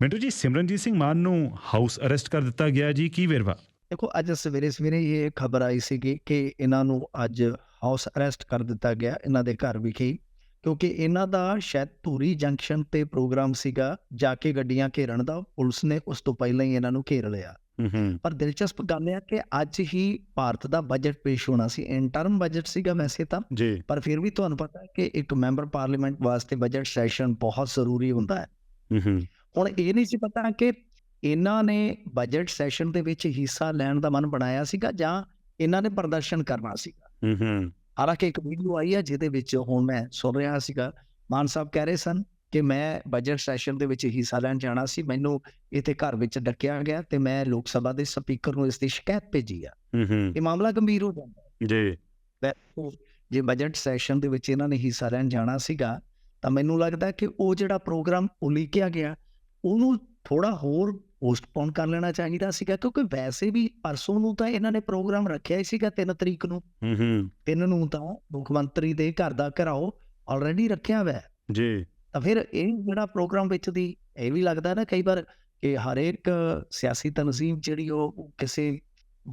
ਮਿੰਟੂ ਜੀ ਸਿਮਰਨਜੀਤ ਸਿੰਘ ਮਾਨ ਨੂੰ house arrest ਕਰ ਦਿੱਤਾ ਗਿਆ ਜੀ ਕੀ ਵੇਰਵਾ? ਦੇਖੋ ਅੱਜ ਸਵੇਰੇ ਸਵੇਰੇ ਇਹ ਖਬਰ ਆਈ ਸੀਗੀ ਕਿ ਇਹਨਾਂ ਨੂੰ ਅੱਜ ਹਾਊਸ ਅਰੈਸਟ ਕਰ ਦਿੱਤਾ ਗਿਆ ਇਹਨਾਂ ਦੇ ਘਰ ਵਿਖੇ ਕਿਉਂਕਿ ਇਹਨਾਂ ਦਾ ਸ਼ਾਇਦ ਧੂਰੀ ਜੰਕਸ਼ਨ ਤੇ ਪ੍ਰੋਗਰਾਮ ਸੀਗਾ ਜਾ ਕੇ ਗੱਡੀਆਂ ਘੇਰਨ ਦਾ ਪੁਲਿਸ ਨੇ ਉਸ ਤੋਂ ਪਹਿਲਾਂ ਹੀ ਇਹਨਾਂ ਨੂੰ ਘੇਰ ਲਿਆ। ਪਰ ਦਿਲਚਸਪ ਗੱਲ ਇਹ ਹੈ ਕਿ ਅੱਜ ਹੀ ਭਾਰਤ ਦਾ ਬਜਟ ਪੇਸ਼ ਹੋਣਾ ਸੀ। ਇੰਟਰਮ ਬਜਟ ਸੀਗਾ ਵੈਸੇ ਤਾਂ ਪਰ ਫਿਰ ਵੀ ਤੁਹਾਨੂੰ ਪਤਾ ਹੈ ਕਿ ਇੱਕ ਮੈਂਬਰ ਪਾਰਲੀਮੈਂਟ ਵਾਸਤੇ ਬਜਟ ਸੈਸ਼ਨ ਬਹੁਤ ਜ਼ਰੂਰੀ ਹੁੰਦਾ ਹੂੰ। ਹੁਣ ਇਹ ਨਹੀਂ ਸੀ ਪਤਾ ਕਿ ਇਹਨਾਂ ਨੇ ਬਜਟ ਸੈਸ਼ਨ ਦੇ ਵਿੱਚ ਹਿੱਸਾ ਲੈਣ ਦਾ ਮਨ ਬਣਾਇਆ ਸੀਗਾ ਜਾਂ ਇਹਨਾਂ ਨੇ ਪ੍ਰਦਰਸ਼ਨ ਕਰਨਾ ਸੀਗਾ। ਹੂੰ ਹੂੰ। ਹਾਲਾਂਕਿ ਇੱਕ ਵੀਡੀਓ ਆਈ ਹੈ ਜਿਹਦੇ ਵਿੱਚ ਹੁਣ ਮੈਂ ਸੁਣ ਰਿਹਾ ਸੀਗਾ। ਮਾਨ ਸਾਹਿਬ ਕਹਿ ਰਹੇ ਸਨ ਕਿ ਮੈਂ ਬਜਟ ਸੈਸ਼ਨ ਦੇ ਵਿੱਚ ਹਿੱਸਾ ਲੈਣ ਜਾਣਾ ਸੀ ਮੈਨੂੰ ਇੱਥੇ ਘਰ ਵਿੱਚ ਡੱਕਿਆ ਗਿਆ ਤੇ ਮੈਂ ਲੋਕ ਸਭਾ ਦੇ ਸਪੀਕਰ ਨੂੰ ਇਸ ਦੀ ਸ਼ਿਕਾਇਤ ਭੇਜੀ ਆ। ਹੂੰ ਹੂੰ। ਇਹ ਮਾਮਲਾ ਗੰਭੀਰ ਹੋ ਜਾਂਦਾ ਜੀ। ਜੇ ਬਜਟ ਸੈਸ਼ਨ ਦੇ ਵਿੱਚ ਇਹਨਾਂ ਨੇ ਹਿੱਸਾ ਲੈਣ ਜਾਣਾ ਸੀਗਾ ਤਾਂ ਮੈਨੂੰ ਲੱਗਦਾ ਕਿ ਉਹ ਜਿਹੜਾ ਪ੍ਰੋਗਰਾਮ ਉਲੀਕਿਆ ਗਿਆ ਉਹਨੂੰ ਥੋੜਾ ਹੋਰ ਪੋਸਟਪੋਨ ਕਰ ਲੈਣਾ ਚਾਹੀਦਾ ਸੀਗਾ ਕਿਉਂਕਿ ਵੈਸੇ ਵੀ ਪਰਸੋਂ ਨੂੰ ਤਾਂ ਇਹਨਾਂ ਨੇ ਪ੍ਰੋਗਰਾਮ ਰੱਖਿਆ ਹੀ ਸੀਗਾ 3 ਤਰੀਕ ਨੂੰ। ਹੂੰ ਹੂੰ। 3 ਨੂੰ ਤਾਂ ਮੁੱਖ ਮੰਤਰੀ ਦੇ ਘਰ ਦਾ ਘਰਾਓ ਆਲਰੇਡੀ ਰੱਖਿਆ ਹੋਇਆ। ਜੀ। ਤਾਂ ਫਿਰ ਇਹ ਜਿਹੜਾ ਪ੍ਰੋਗਰਾਮ ਵਿੱਚ ਦੀ ਇਹ ਵੀ ਲੱਗਦਾ ਨਾ ਕਈ ਵਾਰ ਕਿ ਹਰੇਕ ਸਿਆਸੀ ਤਨਜ਼ੀਮ ਜਿਹੜੀ ਉਹ ਕਿਸੇ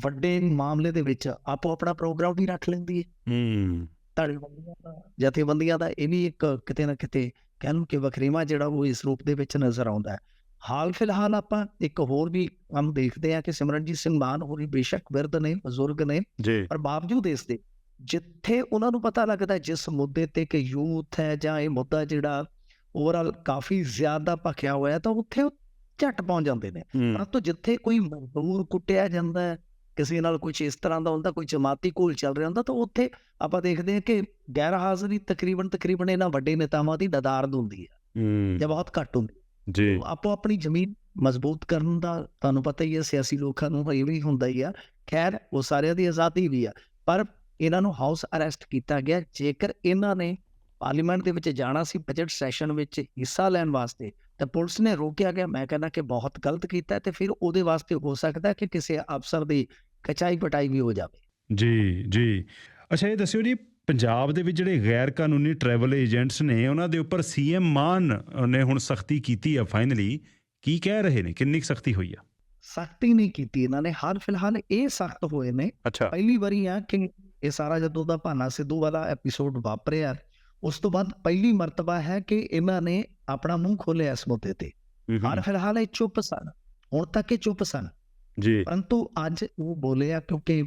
ਵੱਡੇ ਮਾਮਲੇ ਦੇ ਵਿੱਚ ਆਪੋ ਆਪਣਾ ਪ੍ਰੋਗਰਾਮ ਵੀ ਰੱਖ ਲੈਂਦੀ ਹੈ। ਹੂੰ। ਧੜੇਬੰਦੀਆਂ ਦਾ ਜਥੇਬੰਦੀਆਂ ਦਾ ਇਹ ਵੀ ਇੱਕ ਕਿਤੇ ਨਾ ਕਿਤੇ ਕਹਿ ਲਓ ਕਿ ਵਖਰੇਵਾ ਜਿਹੜਾ ਉਹ ਇਸ ਰੂਪ ਦੇ ਵਿੱਚ ਨਜ਼ਰ ਆਉਂਦਾ ਹੈ। ਹਾਲ ਫਿਲਹਾਲ ਆਪਾਂ ਇੱਕ ਹੋਰ ਵੀ ਕੰਮ ਦੇਖਦੇ ਹਾਂ ਕਿ ਸਿਮਰਨਜੀਤ ਸਿੰਘ ਮਾਨ ਹੋਰੀ ਬੇਸ਼ੱਕ ਬਿਰਧ ਨੇ ਬਜ਼ੁਰਗ ਨੇ ਪਰ ਬਾਵਜੂਦ ਇਸ ਦੇ ਜਿੱਥੇ ਉਹਨਾਂ ਨੂੰ ਪਤਾ ਲੱਗਦਾ ਜਿਸ ਮੁੱਦੇ ਤੇ ਕਿ ਯੂਥ ਹੈ ਜਾਂ ਇਹ ਮੁੱਦਾ ਜਿਹੜਾ ਓਵਰਆਲ ਕਾਫੀ ਜ਼ਿਆਦਾ ਭਖਿਆ ਹੋਇਆ ਤਾਂ ਉੱਥੇ ਝੱਟ ਪਹੁੰਚ ਜਾਂਦੇ ਨੇ। ਪਰੰਤੂ ਜਿੱਥੇ ਕੋਈ ਮਜ਼ਦੂਰ ਕੁੱਟਿਆ ਜਾਂਦਾ ਹੈ ਕਿਸੇ ਨਾਲ ਕੁਝ ਇਸ ਤਰ੍ਹਾਂ ਦਾ ਹੁੰਦਾ ਕੋਈ ਜਮਾਤੀ ਘੋਲ ਚੱਲ ਰਿਹਾ ਹੁੰਦਾ ਤਾਂ ਉੱਥੇ ਆਪਾਂ ਦੇਖਦੇ ਹਾਂ ਕਿ ਗੈਰ ਹਾਜ਼ਰੀ ਤਕਰੀਬਨ ਤਕਰੀਬਨ ਇਹਨਾਂ ਵੱਡੇ ਨੇਤਾਵਾਂ ਦੀ ਦਦਾਰਦ ਹੁੰਦੀ ਹੈ ਹੂੰ। ਜਾਂ ਬਹੁਤ ਘੱਟ ਹੁੰਦੀ ਜੀ। ਆਪੋ ਆਪਣੀ ਜ਼ਮੀਨ ਮਜ਼ਬੂਤ ਕਰਨ ਦਾ ਤੁਹਾਨੂੰ ਪਤਾ ਹੀ ਹੈ ਸਿਆਸੀ ਲੋਕਾਂ ਨੂੰ ਇਹ ਵੀ ਹੁੰਦਾ ਹੀ ਆ। ਖੈਰ ਉਹ ਸਾਰਿਆਂ ਦੀ ਆਜ਼ਾਦੀ ਵੀ ਆ ਪਰ ਇਹਨਾਂ ਨੂੰ ਹਾਊਸ ਅਰੈਸਟ ਕੀਤਾ ਗਿਆ। ਜੇਕਰ ਇਹਨਾਂ ਨੇ ਪਾਰਲੀਮੈਂਟ ਦੇ ਵਿੱਚ ਜਾਣਾ ਸੀ ਬਜਟ ਸੈਸ਼ਨ ਵਿੱਚ ਹਿੱਸਾ ਲੈਣ ਵਾਸਤੇ ਤਾਂ ਪੁਲਿਸ ਨੇ ਰੋਕਿਆ ਗਿਆ। ਮੈਂ ਕਹਿੰਦਾ ਕਿ ਬਹੁਤ ਗਲਤ ਕੀਤਾ ਤੇ ਫਿਰ ਉਹਦੇ ਵਾਸਤੇ ਹੋ ਸਕਦਾ ਕਿ ਕਿਸੇ ਅਫਸਰ ਦੀ ਕਚਾਈ ਪਟਾਈ ਵੀ ਹੋ ਜਾਵੇ। ਜੀ ਜੀ। ਅੱਛਾ ਇਹ ਦੱਸਿਓ ਜੀ ਪੰਜਾਬ ਦੇ ਵਿੱਚ ਜਿਹੜੇ ਗੈਰ ਕਾਨੂੰਨੀ ਟਰੈਵਲ ਏਜੰਟਸ ਨੇ ਉਹਨਾਂ ਦੇ ਉੱਪਰ ਸੀਐਮ ਮਾਨ ਨੇ ਹੁਣ ਸਖਤੀ ਕੀਤੀ ਆ ਫਾਈਨਲੀ ਕੀ ਕਹਿ ਰਹੇ ਨੇ? ਕਿੰਨੀ ਸਖਤੀ ਹੋਈ ਆ? ਸਖਤੀ ਨਹੀਂ ਕੀਤੀ ਇਹਨਾਂ ਨੇ। ਹਾਲ ਫਿਲਹਾਲ ਇਹ ਸਖਤ ਹੋਏ ਨੇ। ਪਹਿਲੀ ਵਾਰੀ ਆ ਕਿ ਇਹ ਸਾਰਾ ਜਦੋਂ ਦਾ ਭਾਨਾ ਸਿੱਧੂ ਵਾਲਾ ਐਪੀਸੋਡ ਵਾਪਰਿਆ ਉਸ ਤੋਂ ਬਾਅਦ ਪਹਿਲੀ ਮਰਤਬਾ ਹੈ ਕਿ ਇਹਨਾਂ ਨੇ ਆਪਣਾ ਮੂੰਹ ਖੋਲਿਆ ਇਸ ਮੁੱਦੇ ਤੇ। ਹਰ ਫਿਲਹਾਲ ਇਹ ਚੁੱਪ ਸਨ। ਹੁਣ ਤੱਕ ਇਹ ਚੁੱਪ ਸਨ। ਜੀ। ਪਰੰਤੂ ਅੱਜ ਉਹ ਬੋਲੇ ਆ ਕਿਉਂਕਿ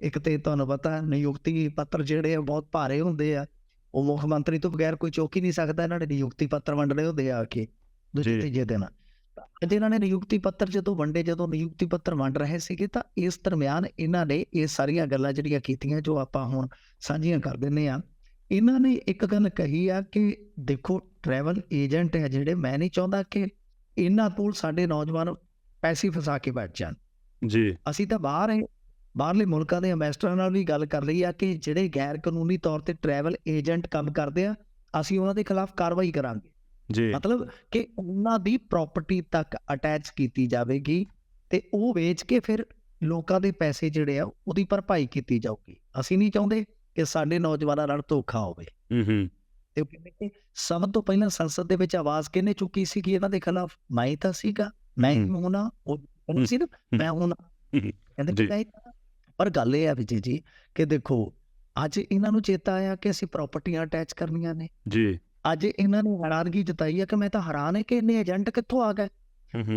ਇੱਕ ਤੇ ਤੁਹਾਨੂੰ ਪਤਾ ਨਿਯੁਕਤੀ ਪੱਤਰ ਜਿਹੜੇ ਆ ਬਹੁਤ ਭਾਰੇ ਹੁੰਦੇ ਆ। ਉਹ ਮੁੱਖ ਮੰਤਰੀ ਤੋਂ ਬਗੈਰ ਕੋਈ ਚੁੱਕ ਹੀ ਨਹੀਂ ਸਕਦਾ। ਇਹਨਾਂ ਨੇ ਨਿਯੁਕਤੀ ਪੱਤਰ ਵੰਡਣੇ ਹੁੰਦੇ ਆ ਕੇ ਦੂਜੇ। ਤੀਜੇ ਦਿਨ। ਤਾਂ ਅੱਜ ਇਹਨਾਂ ਨੇ ਨਿਯੁਕਤੀ ਪੱਤਰ ਜਦੋਂ ਵੰਡੇ ਜਦੋਂ ਨਿਯੁਕਤੀ ਪੱਤਰ ਵੰਡ ਰਹੇ ਸੀਗੇ ਤਾਂ ਇਸ ਦਰਮਿਆਨ ਇਹਨਾਂ ਨੇ ਇਹ ਸਾਰੀਆਂ ਗੱਲਾਂ ਜਿਹੜੀਆਂ ਕੀਤੀਆਂ ਜੋ ਆਪਾਂ ਹੁਣ ਸਾਂਝੀਆਂ ਕਰ ਦਿੰਨੇ ਆ ਇਹਨਾਂ ਨੇ ਇੱਕ ਗੱਲ ਕਹੀ ਆ ਕਿ ਦੇਖੋ ਟਰੈਵਲ ਏਜੰਟ ਹੈ ਜਿਹੜੇ ਮੈਂ ਨਹੀਂ ਚਾਹੁੰਦਾ ਕਿ ਇਹਨਾਂ ਕੋਲ ਸਾਡੇ ਨੌਜਵਾਨ ਪੈਸੇ ਫਸਾ ਕੇ ਬੈਠ ਜਾਣ। ਜੀ। ਅਸੀਂ ਤਾਂ ਬਾਹਰ ਹੈ ਬਾਹਰਲੇ ਮੁਲਕਾਂ ਦੇ ਐਮਬੈਸਡਰਾਂ ਨਾਲ ਵੀ ਗੱਲ ਕਰ ਲਈ ਆ ਕਿ ਜਿਹੜੇ ਗੈਰ ਕਾਨੂੰਨੀ ਤੌਰ ਤੇ ਟਰੈਵਲ ਏਜੰਟ ਕੰਮ ਕਰਦੇ ਆ ਅਸੀਂ ਉਹਨਾਂ ਦੇ ਖਿਲਾਫ ਕਾਰਵਾਈ ਕਰਾਂਗੇ। ਜੀ। ਮਤਲਬ ਕਿ ਉਹਨਾਂ ਦੀ ਪ੍ਰਾਪਰਟੀ ਤੱਕ ਅਟੈਚ ਕੀਤੀ ਜਾਵੇਗੀ ਤੇ ਉਹ ਵੇਚ ਕੇ ਫਿਰ ਲੋਕਾਂ ਦੇ ਪੈਸੇ ਜਿਹੜੇ ਆ ਉਹਦੀ ਭਰਪਾਈ ਕੀਤੀ ਜਾਊਗੀ। ਅਸੀਂ ਨਹੀਂ ਚਾਹੁੰਦੇ ਕਿ ਸਾਡੇ ਨੌਜਵਾਨਾਂ ਨਾਲ ਧੋਖਾ ਹੋਵੇ। ਹੂੰ ਹੂੰ। ਤੇ ਉਹ ਕਹਿੰਦੇ ਕਿ ਸਭ ਤੋਂ ਪਹਿਲਾਂ ਸੰਸਦ ਦੇ ਵਿੱਚ ਆਵਾਜ਼ ਕਿਹਨੇ ਚੁੱਕੀ ਸੀ ਕਿ ਇਹਨਾਂ ਦੇ ਖਿਲਾਫ? ਮੈਂ ਤਾਂ ਸੀਗਾ। ਮੈਂ। ਹੋਣਾ ਉਹ ਸੀ ਨਾ? ਮੈਂ ਹੁਣ। ਕਹਿੰਦੇ। ਕਿ। ਪਰ ਗੱਲ ਇਹ ਆ ਵਿਜੇ ਜੀ ਕਿ ਦੇਖੋ ਅੱਜ ਇਹਨਾਂ ਨੂੰ ਚੇਤਾ ਆਇਆ ਕਿ ਅਸੀਂ ਪ੍ਰਾਪਰਟੀਆਂ ਅਟੈਚ ਕਰਨੀਆਂ ਨੇ। ਜੀ। ਅੱਜ ਇਹਨਾਂ ਨੇ ਹੈਰਾਨਗੀ ਜਤਾਈ ਹੈ ਕਿ ਮੈਂ ਤਾਂ ਹੈਰਾਨ ਹੈ ਕਿ ਇੰਨੇ ਏਜੰਟ ਕਿੱਥੋਂ ਆ ਗਏ?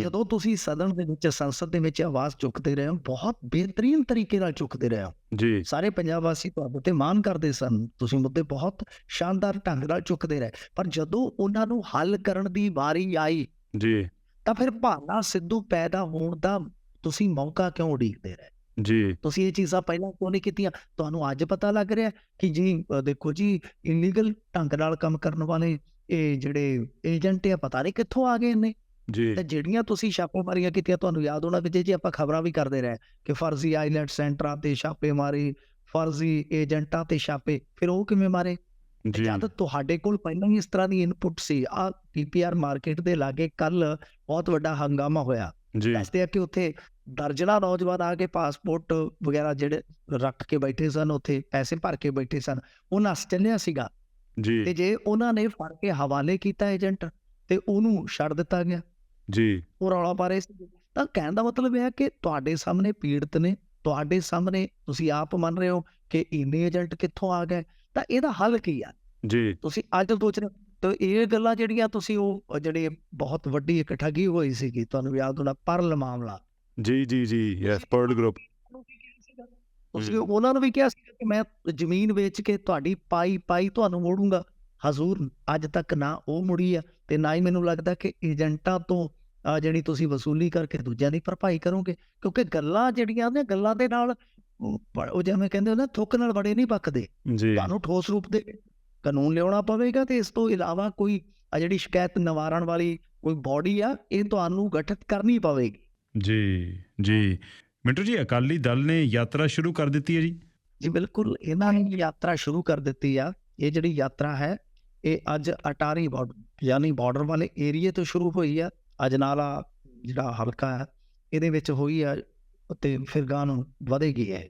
ਜਦੋਂ ਤੁਸੀਂ ਸਦਨ ਦੇ ਵਿੱਚ ਸੰਸਦ ਦੇ ਵਿੱਚ ਆਵਾਜ਼ ਚੁੱਕਦੇ ਰਹੇ ਹੋ ਬਹੁਤ ਬਿਹਤਰੀਨ ਤਰੀਕੇ ਨਾਲ ਚੁੱਕਦੇ ਰਹੇ ਹੋ। ਜੀ। ਸਾਰੇ ਪੰਜਾਬ ਵਾਸੀ ਤੁਹਾਡੇ ਤੇ ਮਾਣ ਕਰਦੇ ਸਨ। ਤੁਸੀਂ ਮੁੱਦੇ ਬਹੁਤ ਸ਼ਾਨਦਾਰ ਢੰਗ ਨਾਲ ਚੁੱਕਦੇ ਰਹੇ। ਪਰ ਜਦੋਂ ਉਹਨਾਂ ਨੂੰ ਹੱਲ ਕਰਨ ਦੀ ਵਾਰੀ ਆਈ ਜੀ। ਤਾਂ ਫਿਰ ਭਾਨਾ ਸਿੱਧੂ ਪੈਦਾ ਹੋਣ ਦਾ ਤੁਸੀਂ ਮੌਕਾ ਕਿਉਂ ਉਡੀਕਦੇ ਰਹੇ? ਜੀ। ਤੁਸੀਂ ਇਹ ਚੀਜ਼ਾਂ ਪਹਿਲਾਂ ਕਿਉਂ ਨਹੀਂ ਕੀਤੀਆਂ? ਤੁਹਾਨੂੰ ਅੱਜ ਪਤਾ ਲੱਗ ਰਿਹਾ ਕਿ ਜੀ ਦੇਖੋ ਜੀ ਇਲੀਗਲ ਢੰਗ ਨਾਲ ਕੰਮ ਕਰਨ ਵਾਲੇ ਇਹ ਜਿਹੜੇ ਏਜੰਟ ਆ ਪਤਾ ਨਹੀਂ ਕਿੱਥੋਂ ਆ ਗਏ ਨੇ ਜੀ। ਤੇ ਜਿਹੜੀਆਂ ਤੁਸੀਂ ਛਾਪੇਮਾਰੀਆਂ ਕੀਤੀਆਂ ਤੁਹਾਨੂੰ ਯਾਦ ਹੋਣਾ ਵਿਜੇ ਜੀ ਆਪਾਂ ਖਬਰਾਂ ਵੀ ਕਰਦੇ ਰਹੇ ਕਿ ਫਰਜ਼ੀ ਆਈਲੈਂਡ ਸੈਂਟਰਾਂ ਤੇ ਛਾਪੇ ਮਾਰੇ ਫਰਜ਼ੀ ਏਜੰਟਾਂ ਤੇ ਛਾਪੇ ਫਿਰ ਉਹ ਕਿਵੇਂ ਮਾਰੇ? ਜੀ। ਜਦ ਤੁਹਾਡੇ ਕੋਲ ਪਹਿਲਾਂ ਹੀ ਇਸ ਤਰ੍ਹਾਂ ਦੀ ਇਨਪੁਟ ਸੀ ਆ ਪੀਪੀਆਰ ਮਾਰਕੀਟ ਦੇ ਲਾਗੇ ਕੱਲ ਬਹੁਤ ਵੱਡਾ ਹੰਗਾਮਾ ਹੋਇਆ। ਜੀ। ਦੱਸਦੇ ਆ ਕਿ ਉੱਥੇ ਦਰਜਨਾ ਨੌਜਵਾਨ ਆ ਕੇ ਪਾਸਪੋਰਟ ਵਗੈਰਾ ਜਿਹੜੇ ਰੱਖ ਕੇ ਬੈਠੇ ਸਨ ਉੱਥੇ ਪੈਸੇ ਭਰ ਕੇ ਬੈਠੇ ਸਨ ਉਹ ਨੱਸ ਚੱਲਿਆ ਸੀਗਾ। ਤੇ ਜੀ ਜੇ ਉਹਨਾਂ ਨੇ ਫੜ ਕੇ ਹਵਾਲੇ ਕੀਤਾ ਏਜੰਟ ਤੇ ਉਹਨੂੰ ਛੱਡ ਦਿੱਤਾ ਗਿਆ। ਜੀ। ਉਹ ਰੌਲਾ ਪਾ ਰਹੇ ਸੀ। ਤਾਂ ਕਹਿਣ ਦਾ ਮਤਲਬ ਇਹ ਹੈ ਕਿ ਤੁਹਾਡੇ ਸਾਹਮਣੇ ਪੀੜਤ ਨੇ ਤੁਹਾਡੇ ਸਾਹਮਣੇ ਤੁਸੀਂ ਆਪ ਮੰਨ ਰਹੇ ਹੋ ਕਿ ਇੰਨੇ ਏਜੰਟ ਕਿੱਥੋਂ ਆ ਗਏ। ਤਾਂ ਇਹਦਾ ਹੱਲ ਕੀ ਆ? ਜੀ। ਤੁਸੀਂ ਅੱਜ ਸੋਚ ਰਹੇ ਤਾਂ ਇਹ ਗੱਲਾਂ ਜਿਹੜੀਆਂ ਤੁਸੀਂ ਉਹ ਜਿਹੜੇ ਬਹੁਤ ਵੱਡੀ ਇੱਕ ਠੱਗੀ ਹੋਈ ਸੀਗੀ ਤੁਹਾਨੂੰ ਯਾਦ ਹੋਣਾ ਪਰਲ ਮਾਮਲਾ। ਜੀ ਜੀ ਜੀ ਯੈਸ ਪਰਲ ਗਰੁੱਪ ਤੁਸੀਂ ਉਹਨਾਂ ਨੂੰ ਵੀ ਕਿਹਾ ਸੀ ਕਿ ਮੈਂ ਜ਼ਮੀਨ ਵੇਚ ਕੇ ਤੁਹਾਡੀ ਪਾਈ ਪਾਈ ਤੁਹਾਨੂੰ ਮੋੜੂੰਗਾ। ਹਜ਼ੂਰ ਅੱਜ ਤੱਕ ਨਾ ਉਹ ਮੁੜੀ ਆ ਤੇ ਨਾ ਹੀ ਮੈਨੂੰ ਲੱਗਦਾ ਕਿ ਏਜੰਟਾਂ ਤੋਂ ਜਿਹੜੀ ਤੁਸੀਂ ਵਸੂਲੀ ਕਰਕੇ ਦੂਜਿਆਂ ਦੀ ਭਰਪਾਈ ਕਰੋਗੇ ਕਿਉਂਕਿ ਗੱਲਾਂ ਜਿਹੜੀਆਂ ਨੇ ਗੱਲਾਂ ਦੇ ਨਾਲ ਉਹ ਜਿਵੇਂ ਕਹਿੰਦੇ ਹੋ ਨਾ ਥੁੱਕ ਨਾਲ ਬੜੇ ਨਹੀਂ ਪੱਕਦੇ। ਤੁਹਾਨੂੰ ਠੋਸ ਰੂਪ ਦੇ ਕਾਨੂੰਨ ਲਿਆਉਣਾ ਪਵੇਗਾ ਤੇ ਇਸ ਤੋਂ ਇਲਾਵਾ ਕੋਈ ਆ ਜਿਹੜੀ ਸ਼ਿਕਾਇਤ ਨਿਵਾਰਨ ਵਾਲੀ ਕੋਈ ਬਾਡੀ ਆ ਇਹ ਤੁਹਾਨੂੰ ਗਠਿਤ ਕਰਨੀ ਪਵੇਗੀ। ਜੀ ਜੀ। ਮਿੰਟੂ ਜੀ ਅਕਾਲੀ ਦਲ ਨੇ ਯਾਤਰਾ ਸ਼ੁਰੂ ਕਰ ਦਿੱਤੀ ਹੈ ਜੀ? ਜੀ ਬਿਲਕੁਲ। ਇਹਨਾਂ ਨੇ ਯਾਤਰਾ ਸ਼ੁਰੂ ਕਰ ਦਿੱਤੀ ਆ। ਇਹ ਜਿਹੜੀ ਯਾਤਰਾ ਹੈ ਇਹ ਅੱਜ ਅਟਾਰੀ ਬਾਰਡਰ ਯਾਨੀ ਬਾਰਡਰ ਵਾਲੇ ਏਰੀਏ ਤੋਂ ਸ਼ੁਰੂ ਹੋਈ ਆ। ਅਜਨਾਲਾ ਜਿਹੜਾ ਹਲਕਾ ਹੈ ਇਹਦੇ ਵਿੱਚ ਹੋਈ ਆ ਤੇ ਫਿਰ ਗਾਂ ਨੂੰ ਵਧੇਗੀ ਹੈ